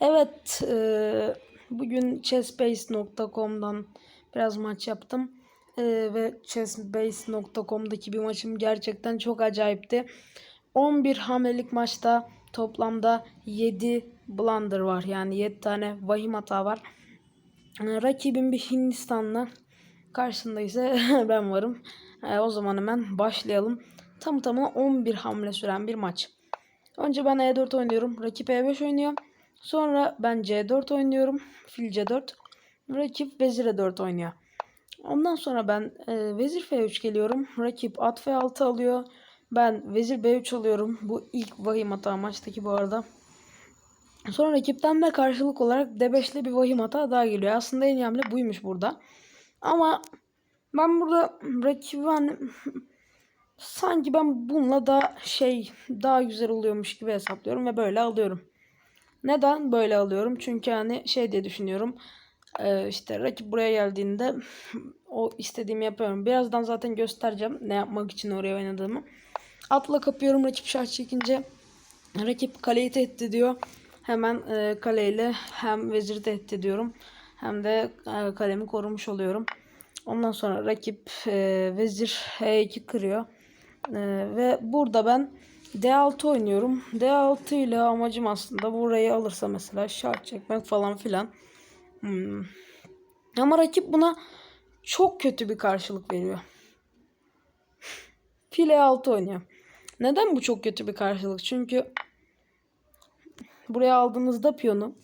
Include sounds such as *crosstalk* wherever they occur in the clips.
Evet, e, bugün chessbase.com'dan biraz maç yaptım. E, ve chessbase.com'daki bir maçım gerçekten çok acayipti. 11 hamlelik maçta toplamda 7 blunder var. Yani 7 tane vahim hata var. E, rakibim bir Hindistanlı. Karşısında ise *laughs* ben varım. E, o zaman hemen başlayalım. Tam tamına 11 hamle süren bir maç. Önce ben E4 oynuyorum. Rakip E5 oynuyor. Sonra ben C4 oynuyorum. Fil C4. Rakip Vezir E4 oynuyor. Ondan sonra ben e, Vezir F3 geliyorum. Rakip at F6 alıyor. Ben Vezir B3 alıyorum. Bu ilk vahim hata maçtaki bu arada. Sonra rakipten de karşılık olarak D5'le bir vahim hata daha geliyor. Aslında en iyi hamle buymuş burada. Ama ben burada rakibi hani sanki ben bununla da şey daha güzel oluyormuş gibi hesaplıyorum ve böyle alıyorum. Neden böyle alıyorum? Çünkü hani şey diye düşünüyorum. Ee, işte rakip buraya geldiğinde *sniffs* o istediğimi yapıyorum. Birazdan zaten göstereceğim ne yapmak için oraya oynadığımı. Atla kapıyorum rakip şah çekince. Rakip kaleyi tehdit ediyor. Hemen e, kaleyle hem veziri tehdit ediyorum. Hem de e, kalemi korumuş oluyorum. Ondan sonra rakip e, vezir E2 kırıyor. E, ve burada ben D6 oynuyorum. D6 ile amacım aslında burayı alırsa mesela şah çekmek falan filan. Hmm. Ama rakip buna çok kötü bir karşılık veriyor. *laughs* File 6 oynuyor. Neden bu çok kötü bir karşılık? Çünkü buraya aldığınızda piyonu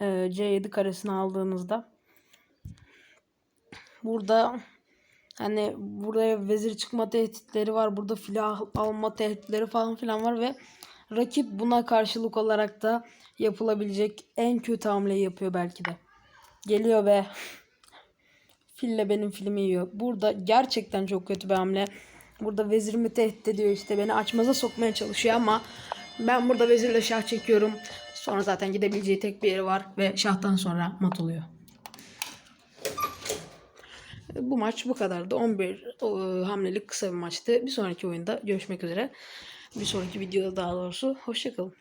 e, C7 karesini aldığınızda burada hani buraya vezir çıkma tehditleri var. Burada file alma tehditleri falan filan var ve rakip buna karşılık olarak da yapılabilecek en kötü hamleyi yapıyor belki de. Geliyor ve *laughs* fille benim filmi yiyor. Burada gerçekten çok kötü bir hamle. Burada vezirimi tehdit ediyor işte beni açmaza sokmaya çalışıyor ama ben burada vezirle şah çekiyorum. Sonra zaten gidebileceği tek bir yeri var ve şahtan sonra mat oluyor. Bu maç bu kadardı. 11 o, hamlelik kısa bir maçtı. Bir sonraki oyunda görüşmek üzere. Bir sonraki videoda daha doğrusu. Hoşçakalın.